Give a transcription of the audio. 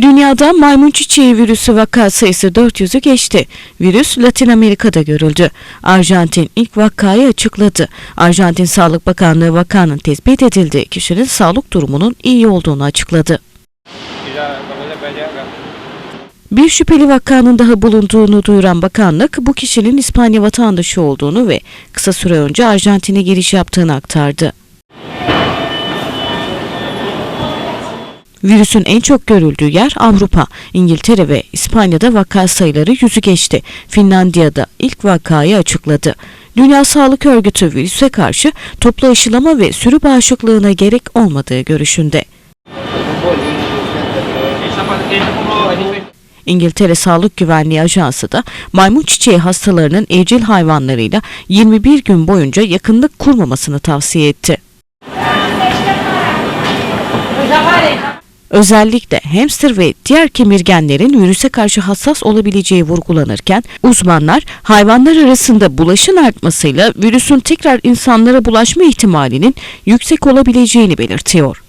Dünyada maymun çiçeği virüsü vaka sayısı 400'ü geçti. Virüs Latin Amerika'da görüldü. Arjantin ilk vakayı açıkladı. Arjantin Sağlık Bakanlığı vakanın tespit edildiği kişinin sağlık durumunun iyi olduğunu açıkladı. Bir şüpheli vakanın daha bulunduğunu duyuran bakanlık bu kişinin İspanya vatandaşı olduğunu ve kısa süre önce Arjantin'e giriş yaptığını aktardı. Virüsün en çok görüldüğü yer Avrupa, İngiltere ve İspanya'da vaka sayıları yüzü geçti. Finlandiya'da ilk vakayı açıkladı. Dünya Sağlık Örgütü virüse karşı toplu aşılama ve sürü bağışıklığına gerek olmadığı görüşünde. İngiltere Sağlık Güvenliği Ajansı da maymun çiçeği hastalarının evcil hayvanlarıyla 21 gün boyunca yakınlık kurmamasını tavsiye etti. Özellikle hamster ve diğer kemirgenlerin virüse karşı hassas olabileceği vurgulanırken uzmanlar hayvanlar arasında bulaşın artmasıyla virüsün tekrar insanlara bulaşma ihtimalinin yüksek olabileceğini belirtiyor.